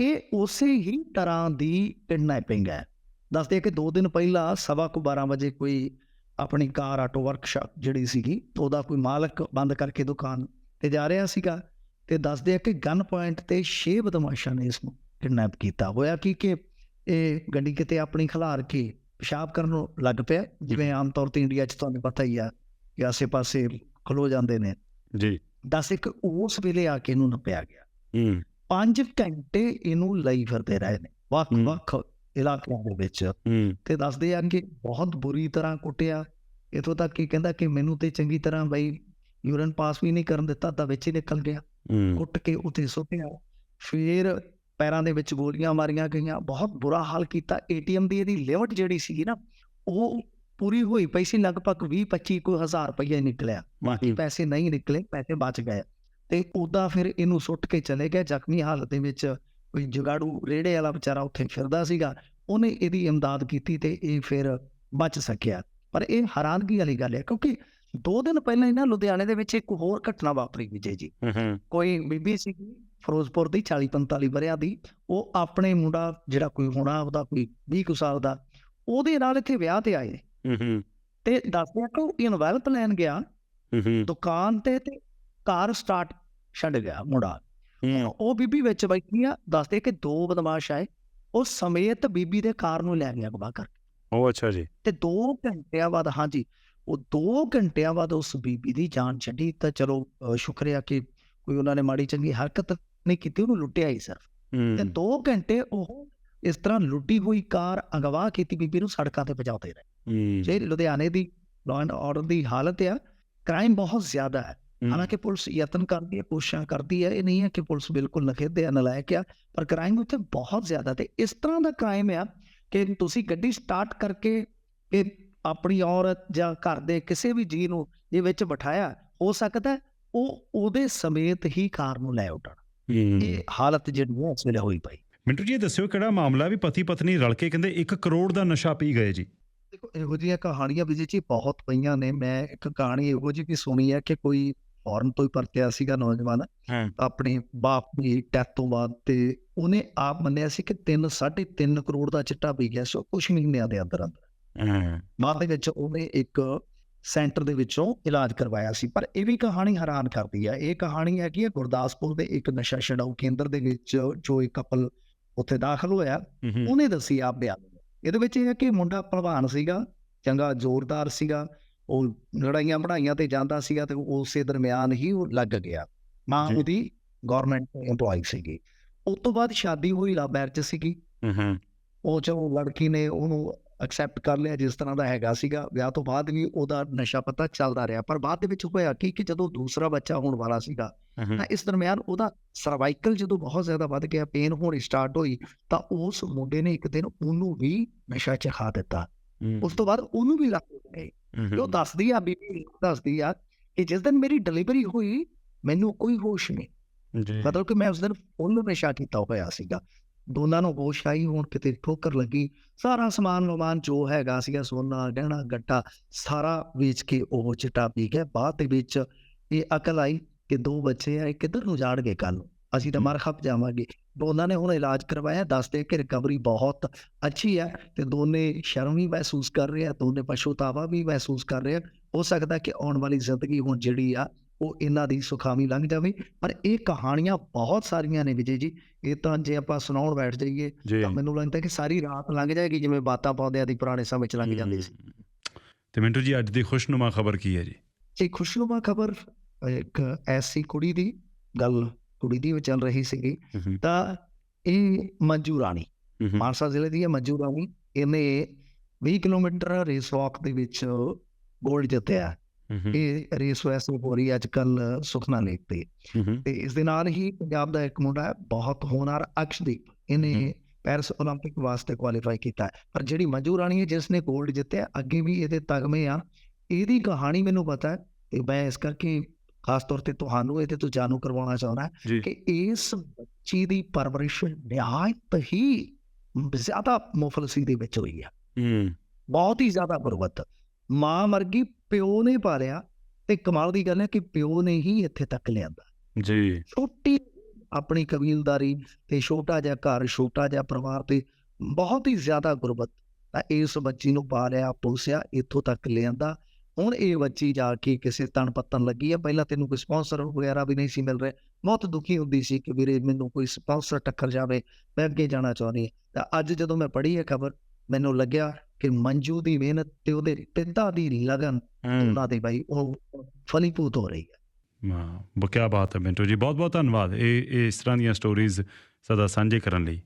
ਇਹ ਉਸੇ ਹੀ ਤਰ੍ਹਾਂ ਦੀ ਕਿਡਨੈਪਿੰਗ ਹੈ। ਦੱਸਦੇ ਕਿ 2 ਦਿਨ ਪਹਿਲਾਂ ਸਵਾ ਕੁ 12 ਵਜੇ ਕੋਈ ਆਪਣੀ ਕਾਰ ਆਟੋ ਵਰਕਸ਼ਾਪ ਜਿਹੜੀ ਸੀਗੀ ਉਹਦਾ ਕੋਈ ਮਾਲਕ ਬੰਦ ਕਰਕੇ ਦੁਕਾਨ ਤੇ ਜਾ ਰਿਹਾ ਸੀਗਾ ਤੇ ਦੱਸਦੇ ਆ ਕਿ ਗਨ ਪੁਆਇੰਟ ਤੇ 6 ਬਦਮਾਸ਼ਾਂ ਨੇ ਇਸ ਨੂੰ ਕਿਡਨੈਪ ਕੀਤਾ। ਹੋਇਆ ਕੀ ਕਿ ਇਹ ਗੱਡੀ ਕਿਤੇ ਆਪਣੀ ਖਿਲਾਰ ਕੇ ਪਿਸ਼ਾਬ ਕਰਨ ਨੂੰ ਲੱਗ ਪਿਆ ਜਿਵੇਂ ਆਮ ਤੌਰ ਤੇ ਇੰਡੀਆ 'ਚ ਤੁਹਾਨੂੰ ਪਤਾ ਹੀ ਆ ਕਿ ਆਸੇ-ਪਾਸੇ ਖਲੋ ਜਾਂਦੇ ਨੇ। ਜੀ। ਦੱਸ ਇੱਕ ਉਸ ਵੇਲੇ ਆ ਕੇ ਇਹਨੂੰ ਨੱਪਿਆ ਗਿਆ। ਹੂੰ। 5 ਘੰਟੇ ਇਹਨੂੰ ਲਈ ਫਿਰਦੇ ਰਹੇ ਨੇ ਵੱਖ-ਵੱਖ ਇਲਾਕਿਆਂ ਦੇ ਵਿੱਚ। ਤੇ ਦੱਸਦੇ ਆ ਕਿ ਬਹੁਤ ਬੁਰੀ ਤਰ੍ਹਾਂ ਕੁੱਟਿਆ। ਇਥੋਂ ਤੱਕ ਕਿ ਕਹਿੰਦਾ ਕਿ ਮੈਨੂੰ ਤੇ ਚੰਗੀ ਤਰ੍ਹਾਂ ਬਈ ਯੂਰਨ ਪਾਸ ਵੀ ਨਹੀਂ ਕਰਨ ਦਿੱਤਾ ਤਾਂ ਵਿੱਚ ਹੀ ਨਿਕਲ ਗਿਆ। ਕੁੱਟ ਕੇ ਉੱਥੇ ਸੁੱਟਿਆ। ਫਿਰ ਪੈਰਾਂ ਦੇ ਵਿੱਚ ਗੋਲੀਆਂ ਮਾਰੀਆਂ ਗਈਆਂ। ਬਹੁਤ ਬੁਰਾ ਹਾਲ ਕੀਤਾ। ਏਟੀਐਮ ਦੀ ਇਹਦੀ ਲਿਮਟ ਜਿਹੜੀ ਸੀਗੀ ਨਾ ਉਹ ਪੂਰੀ ਹੋਈ ਪਈ ਸੀ। ਲਗਭਗ 20 25 ਕੋਈ ਹਜ਼ਾਰ ਰੁਪਏ ਨਿਕਲਿਆ। ਪੈਸੇ ਨਹੀਂ ਨਿਕਲੇ ਪੈਸੇ ਬਚ ਗਏ। ਤੇ ਉਹਦਾ ਫਿਰ ਇਹਨੂੰ ਸੁੱਟ ਕੇ ਚਲੇ ਗਏ। ਜ਼ਖਮੀ ਹਾਲਤ ਦੇ ਵਿੱਚ ਕੋਈ ਜੁਗਾੜੂ ਰੇੜੇ ਵਾਲਾ ਵਿਚਾਰਾ ਉੱਥੇ ਫਿਰਦਾ ਸੀਗਾ। ਉਹਨੇ ਇਹਦੀ ਇਮਦਾਦ ਕੀਤੀ ਤੇ ਇਹ ਫਿਰ ਬਚ ਸਕਿਆ। ਪਰ ਇਹ ਹੈਰਾਨਗੀ ਵਾਲੀ ਗੱਲ ਹੈ। ਕਿਉਂਕਿ ਦੋ ਦਿਨ ਪਹਿਲਾਂ ਇਹਨਾਂ ਲੁਧਿਆਣੇ ਦੇ ਵਿੱਚ ਇੱਕ ਹੋਰ ਘਟਨਾ ਵਾਪਰੀ ਵਿਜੇ ਜੀ। ਹੂੰ ਕੋਈ ਬੀਬੀ ਸੀ ਫਿਰੋਜ਼ਪੁਰ ਦੀ 40 45 ਵਰਿਆਂ ਦੀ ਉਹ ਆਪਣੇ ਮੁੰਡਾ ਜਿਹੜਾ ਕੋਈ ਹੋਣਾ ਉਹਦਾ ਕੋਈ 20 ਕੁ ਸਾਲ ਦਾ ਉਹਦੇ ਨਾਲ ਇੱਥੇ ਵਿਆਹ ਤੇ ਆਏ। ਹੂੰ ਤੇ ਦੱਸਦੇ ਕਿ ਉਹ ਇਨਵੈਲ ਪਲਾਨ ਗਿਆ। ਹੂੰ ਹੂੰ। ਦੁਕਾਨ ਤੇ ਤੇ ਕਾਰ ਸਟਾਰਟ ਛੱਡ ਗਿਆ ਮੁੰਡਾ। ਹੂੰ। ਉਹ ਬੀਬੀ ਵਿੱਚ ਬੈਠੀ ਆ ਦੱਸਦੇ ਕਿ ਦੋ ਬਦਮਾਸ਼ ਆਏ ਉਹ ਸਮੇਤ ਬੀਬੀ ਦੇ ਕਾਰ ਨੂੰ ਲੈ ਗਿਆ ਅਗਵਾ ਕਰ ਉਹ ਅੱਛਾ ਜੀ। ਤੇ 2 ਘੰਟਿਆਂ ਬਾਅਦ ਹਾਂਜੀ ਉਹ 2 ਘੰਟਿਆਂ ਬਾਅਦ ਉਸ ਬੀਬੀ ਦੀ ਜਾਨ ਛੱਡੀ ਤਾਂ ਚਲੋ ਸ਼ੁਕਰੀਆ ਕਿ ਕੋਈ ਉਹਨਾਂ ਨੇ ਮਾੜੀ ਚੰਗੀ ਹਰਕਤ ਨਹੀਂ ਕੀਤੀ ਉਹਨੂੰ ਲੁੱਟਿਆ ਹੀ ਸਿਰਫ। ਤੇ ਹੂੰ। 2 ਘੰਟੇ ਉਹ ਇਸ ਤਰ੍ਹਾਂ ਲੁੱਟੀ ਹੋਈ ਕਾਰ ਅਗਵਾ ਕੀਤੀ ਬੀਬੀ ਨੂੰ ਸੜਕਾਂ ਤੇ ਪਹੁੰਚਾਉਂਦੇ ਰਹੇ। ਜੇ ਲੁਧਿਆਣੇ ਦੀ ਲਾਅ ਐਂਡ ਆਰਡਰ ਦੀ ਹਾਲਤ ਆ ਕ੍ਰਾਈਮ ਬਹੁਤ ਜ਼ਿਆਦਾ ਹੈ। ਹਾਲਾਂਕਿ ਪੁਲਿਸ ਯਤਨ ਕਰਦੀ ਹੈ ਕੋਸ਼ਿਸ਼ਾਂ ਕਰਦੀ ਹੈ ਇਹ ਨਹੀਂ ਹੈ ਕਿ ਪੁਲਿਸ ਬਿਲਕੁਲ ਨਖੇਦੇ ਆ ਨਲਾਇਕ ਆ ਪਰ ਕ੍ਰਾਈਮ ਉੱਥੇ ਬਹੁਤ ਜ਼ਿਆਦਾ ਤੇ ਇਸ ਤਰ੍ਹਾਂ ਦਾ ਕ੍ਰਾਈਮ ਆ ਕਿ ਤੁਸੀਂ ਗੱਡੀ ਸਟਾਰਟ ਕਰਕੇ ਕਿ ਆਪਣੀ ਔਰਤ ਜਾਂ ਘਰ ਦੇ ਕਿਸੇ ਵੀ ਜੀ ਨੂੰ ਇਹ ਵਿੱਚ ਬਿਠਾਇਆ ਹੋ ਸਕਦਾ ਉਹ ਉਹਦੇ ਸਮੇਤ ਹੀ ਕਾਰ ਨੂੰ ਲੈ ਉੱਡਣ। ਹੂੰ। ਇਹ ਹਾਲਤ ਜਿਹੜੀ ਇਸ ਵੇਲੇ ਹੋਈ ਪਈ। ਮਿੰਟੂ ਜੀ ਦੱਸਿਓ ਕਿਹੜਾ ਮਾਮਲਾ ਵੀ ਪਤੀ ਪਤਨੀ ਰਲ ਕੇ ਕਹਿੰਦੇ 1 ਕਰੋੜ ਦਾ ਨਸ਼ਾ ਪੀ ਗਏ ਜੀ। ਦੇਖੋ ਇਹੋ ਜਿਹੀਆਂ ਕਹਾਣੀਆਂ ਵੀ ਜੀ ਬਹੁਤ ਪਈਆਂ ਨੇ। ਮੈਂ ਇੱਕ ਕਹਾਣੀ ਇਹੋ ਜਿਹੀ ਵੀ ਸੁਣੀ ਹੈ ਕਿ ਕੋਈ ਫੌਰਨ ਤੋਂ ਹੀ ਪਰਤਿਆ ਸੀਗਾ ਨੌਜਵਾਨ। ਆਪਣੇ ਬਾਪ ਦੀ ਡੈਥ ਤੋਂ ਬਾਅਦ ਤੇ ਉਹਨੇ ਆਪ ਮੰਨਿਆ ਸੀ ਕਿ 3 3.5 ਕਰੋੜ ਦਾ ਚਿੱਟਾ ਪੀ ਗਿਆ ਸੋ ਕੁਝ ਮਹੀਨਿਆਂ ਦੇ ਅੰਦਰ ਅੰਦਰ ਬਾਅਦ ਦੇ ਵਿੱਚ ਉਹਨੇ ਇੱਕ ਸੈਂਟਰ ਦੇ ਵਿੱਚੋਂ ਇਲਾਜ ਕਰਵਾਇਆ ਸੀ ਪਰ ਇਹ ਵੀ ਕਹਾਣੀ ਹੈਰਾਨ ਕਰਦੀ ਹੈ ਇਹ ਕਹਾਣੀ ਹੈ ਕਿ ਗੁਰਦਾਸਪੁਰ ਦੇ ਇੱਕ ਨਸ਼ਾ ਛਡਾਊ ਕੇਂਦਰ ਦੇ ਵਿੱਚ ਜੋ ਇੱਕ ਕਪਲ ਉੱਥੇ ਦਾਖਲ ਹੋਇਆ। ਉਹਨੇ ਦੱਸੀ ਆਪ ਬਿਆਨ। ਇਹਦੇ ਵਿੱਚ ਇਹ ਹੈ ਕਿ ਮੁੰਡਾ ਭਲਵਾਨ ਸੀਗਾ ਚੰਗਾ ਜ਼ੋਰਦਾਰ ਸੀਗਾ ਉਹ ਲੜਾਈਆਂ ਬੜਾਈਆਂ ਤੇ ਜਾਂਦਾ ਸੀਗਾ ਤੇ ਉਸੇ ਦਰਮਿਆਨ ਹੀ ਉਹ ਲੱਗ ਗਿਆ। ਮਾਂ। ਉਹਦੀ ਗਵਰਨਮੈਂਟ EMPLOYE ਸੀਗੀ। ਉਸ ਤੋਂ ਬਾਅਦ ਸ਼ਾਦੀ ਹੋਈ ਲਵ ਮੈਰਿਜ ਸੀਗੀ। ਹੂੰ ਉਹ ਚਲੋ ਲੜਕੀ ਨੇ ਉਹਨੂੰ ਐਕਸੈਪਟ ਕਰ ਲਿਆ ਜਿਸ ਤਰ੍ਹਾਂ ਦਾ ਹੈਗਾ ਸੀਗਾ ਵਿਆਹ ਤੋਂ ਬਾਅਦ ਵੀ ਉਹਦਾ ਨਸ਼ਾ ਪਤਾ ਚੱਲਦਾ ਰਿਹਾ। ਪਰ ਬਾਅਦ ਦੇ ਵਿੱਚ ਹੋਇਆ ਕੀ ਕਿ ਜਦੋਂ ਦੂਸਰਾ ਬੱਚਾ ਹੋਣ ਵਾਲਾ ਸੀਗਾ ਤਾਂ ਇਸ ਦਰਮਿਆਨ ਉਹਦਾ ਸਰਵਾਈਕਲ ਜਦੋਂ ਬਹੁਤ ਜ਼ਿਆਦਾ ਵੱਧ ਗਿਆ ਪੇਨ ਹੋਣੀ ਸਟਾਰਟ ਹੋਈ ਤਾਂ ਉਸ ਮੁੰਡੇ ਨੇ ਇੱਕ ਦਿਨ ਉਹਨੂੰ ਵੀ ਨਸ਼ਾ ਚਖਾ ਦਿੱਤਾ। ਉਸ ਤੋਂ ਬਾਅਦ ਉਹਨੂੰ ਵੀ ਲੱਗ ਤੇ ਉਹ ਦੱਸਦੀ ਆ ਬੀਬੀ ਦੱਸਦੀ ਆ ਕਿ ਜਿਸ ਦਿਨ ਮੇਰੀ ਡਿਲੀਵਰੀ ਹੋਈ ਮੈਨੂੰ ਕੋਈ ਹੋਸ਼ ਨਹੀਂ। ਜੀ। ਮਤਲਬ ਕਿ ਮੈਂ ਉਸ ਦਿਨ ਫੁੱਲ ਨਸ਼ਾ ਕੀਤਾ ਹੋਇਆ ਸੀਗਾ। ਦੋਨਾਂ ਨੂੰ ਹੋਸ਼ ਆਈ ਹੁਣ ਕਿਤੇ ਠੋਕਰ ਲੱਗੀ। ਸਾਰਾ ਸਮਾਨ ਲੋਮਾਨ ਜੋ ਹੈਗਾ ਸੀਗਾ ਸੋਨਾ ਗਹਿਣਾ ਗੱਟਾ ਸਾਰਾ ਵੇਚ ਕੇ ਉਹ ਚਿੱਟਾ ਪੀ ਗਿਆ। ਬਾਅਦ ਦੇ ਵਿੱਚ ਇਹ ਅਕਲ ਆਈ ਕਿ ਦੋ ਬੱਚੇ ਆ ਇਹ ਕਿੱਧਰ ਨੂੰ ਜਾਣਗੇ ਕੱਲ ਅਸੀਂ ਤਾਂ ਮਰ ਖਪ ਜਾਵਾਂਗੇ। ਦੋਨਾਂ ਨੇ ਹੁਣ ਇਲਾਜ ਕਰਵਾਇਆ ਦੱਸਦੇ ਕਿ ਰਿਕਵਰੀ ਬਹੁਤ ਅੱਛੀ ਹੈ ਤੇ ਦੋਨੇ ਸ਼ਰਮ ਵੀ ਮਹਿਸੂਸ ਕਰ ਰਹੇ ਆ ਦੋਨੇ ਪਛਤਾਵਾ ਵੀ ਮਹਿਸੂਸ ਕਰ ਰਹੇ ਆ। ਹੋ ਸਕਦਾ ਕਿ ਆਉਣ ਵਾਲੀ ਜ਼ਿੰਦਗੀ ਹੁਣ ਜਿਹੜੀ ਆ ਉਹ ਇਹਨਾਂ ਦੀ ਸੁਖਾਵੀ ਲੰਘ ਜਾਵੇ। ਪਰ ਇਹ ਕਹਾਣੀਆਂ ਬਹੁਤ ਸਾਰੀਆਂ ਨੇ ਵਿਜੇ ਜੀ। ਇਹ ਤਾਂ ਜੇ ਆਪਾਂ ਸੁਣਾਉਣ ਬੈਠ ਜਾਈਏ ਤਾਂ ਮੈਨੂੰ ਲੱਗਦਾ ਕਿ ਸਾਰੀ ਰਾਤ ਲੰਘ ਜਾਏਗੀ ਜਿਵੇਂ ਬਾਤਾਂ ਪੌਦਿਆਂ ਦੀ ਪੁਰਾਣੇ ਸਮੇਂ ਚ ਲੰਘ ਜਾਂਦੀ ਸੀ। ਤੇ ਮਿੰਟੂ ਜੀ ਅੱਜ ਦੀ ਖੁਸ਼ਨੁਮਾ ਖਬਰ ਕੀ ਹੈ ਜੀ? ਇਹ ਖੁਸ਼ਨੁਮਾ ਖਬਰ ਇੱਕ ਐਸੀ ਕੁੜੀ ਦੀ ਗੱਲ ਕੁੜੀ ਦੀ ਚੱਲ ਰਹੀ ਸੀਗੀ। ਤਾਂ ਇਹ ਮੰਜੂ ਰਾਣੀ ਮਾਨਸਾ ਜ਼ਿਲ੍ਹੇ ਦੀ ਹੈ ਮੰਜੂ ਰਾਣੀ। ਇਹਨੇ 20 ਕਿਲੋਮੀਟਰ ਰੇਸ ਵਾਕ ਦੇ ਵਿੱਚ ਗੋਲਡ ਜਿੱਤਿਆ। ਇਹ ਰੇਸ ਵੈਸ ਹੋ ਰਹੀ ਅੱਜ ਕੱਲ ਸੁਖਨਾ ਲੇਕ ਤੇ। ਤੇ ਇਸ ਦੇ ਨਾਲ ਹੀ ਪੰਜਾਬ ਦਾ ਇੱਕ ਮੁੰਡਾ ਬਹੁਤ ਹੋਨਾਰ ਅਕਸ਼ਦੀਪ। ਇਹਨੇ ਪੈਰਿਸ 올림픽 ਵਾਸਤੇ ਕੁਆਲੀਫਾਈ ਕੀਤਾ ਪਰ ਜਿਹੜੀ ਮੰਜੂ ਰਾਣੀ ਹੈ ਜਿਸ ਨੇ 골ਡ ਜਿੱਤਿਆ ਅੱਗੇ ਵੀ ਇਹਦੇ ਤਗਮੇ ਆ। ਇਹਦੀ ਕਹਾਣੀ ਮੈਨੂੰ ਪਤਾ ਹੈ ਤੇ ਮੈਂ ਇਸ ਕਰਕੇ ਖਾਸ ਤੌਰ ਤੇ ਤੁਹਾਨੂੰ ਇਹਦੇ ਤੋਂ ਜਾਣੂ ਕਰਵਾਉਣਾ ਚਾਹੁੰਦਾ ਕਿ ਇਸ ਬੱਚੀ ਦੀ ਪਰਵਰਿਸ਼ ਨਿਹਾਇਤ ਹੀ ਜ਼ਿਆਦਾ ਮੁਫਲਸੀ ਦੇ ਵਿੱਚ ਹੋਈ ਆ ਹੂੰ ਬਹੁਤ ਹੀ ਜ਼ਿਆਦਾ ਪਰਵਤ ਮਾਂ ਮਰਗੀ ਪਿਓ ਨੇ ਪਾਲਿਆ ਤੇ ਕਮਾਲ ਦੀ ਗੱਲ ਹੈ ਕਿ ਪਿਓ ਨੇ ਹੀ ਇੱਥੇ ਤੱਕ ਲਿਆਂਦਾ। ਜੀ। ਛੋਟੀ ਆਪਣੀ ਕਬੀਲਦਾਰੀ ਤੇ ਛੋਟਾ ਜਿਹਾ ਘਰ ਛੋਟਾ ਜਿਹਾ ਪਰਿਵਾਰ ਤੇ ਬਹੁਤ ਹੀ ਜ਼ਿਆਦਾ ਗੁਰਬਤ ਤਾਂ ਇਸ ਬੱਚੀ ਨੂੰ ਪਾਲਿਆ ਪੋਸਿਆ ਇੱਥੋਂ ਤੱਕ ਲਿਆਂਦਾ। ਹੁਣ ਇਹ ਬੱਚੀ ਜਾ ਕੇ ਕਿਸੇ ਤਣ ਪੱਤਨ ਲੱਗੀ ਹੈ। ਪਹਿਲਾਂ ਤੈਨੂੰ ਕੋਈ ਸਪਾਂਸਰ ਵਗੈਰਾ ਵੀ ਨਹੀਂ ਸੀ ਮਿਲ ਰਿਹਾ। ਬਹੁਤ ਦੁਖੀ ਹੁੰਦੀ ਸੀ ਕਿ ਵੀਰੇ ਮੈਨੂੰ ਕੋਈ ਸਪਾਂਸਰ ਟੱਕਰ ਜਾਵੇ। ਮੈਂ ਅੱਗੇ ਜਾਣਾ ਚਾਹੁੰਦੀ ਤਾਂ ਅੱਜ ਜਦੋਂ ਮੈਂ ਪੜ੍ਹੀ ਇਹ ਖਬਰ ਮੈਨੂੰ ਲੱਗਿਆ ਕਿ ਮੰਜੂ ਦੀ ਮਿਹਨਤ ਤੇ ਉਹਦੇ ਪਿਤਾ ਦੀ ਲਗਨ ਉਹਨਾਂ ਦੇ ਬਾਈ ਉਹ ਫਲੀਭੂਤ ਹੋ ਰਹੀ ਹੈ। ਵਾਹ ਕਿਆ ਬਾਤ ਹੈ ਮਿੰਟੂ ਜੀ ਬਹੁਤ ਬਹੁਤ ਧੰਨਵਾਦ। ਇਹ ਇਸ ਤਰ੍ਹਾਂ ਦੀਆਂ ਸਟੋਰੀਜ਼ ਸਦਾ ਸਾਂਝੇ ਕਰਨ ਲਈ।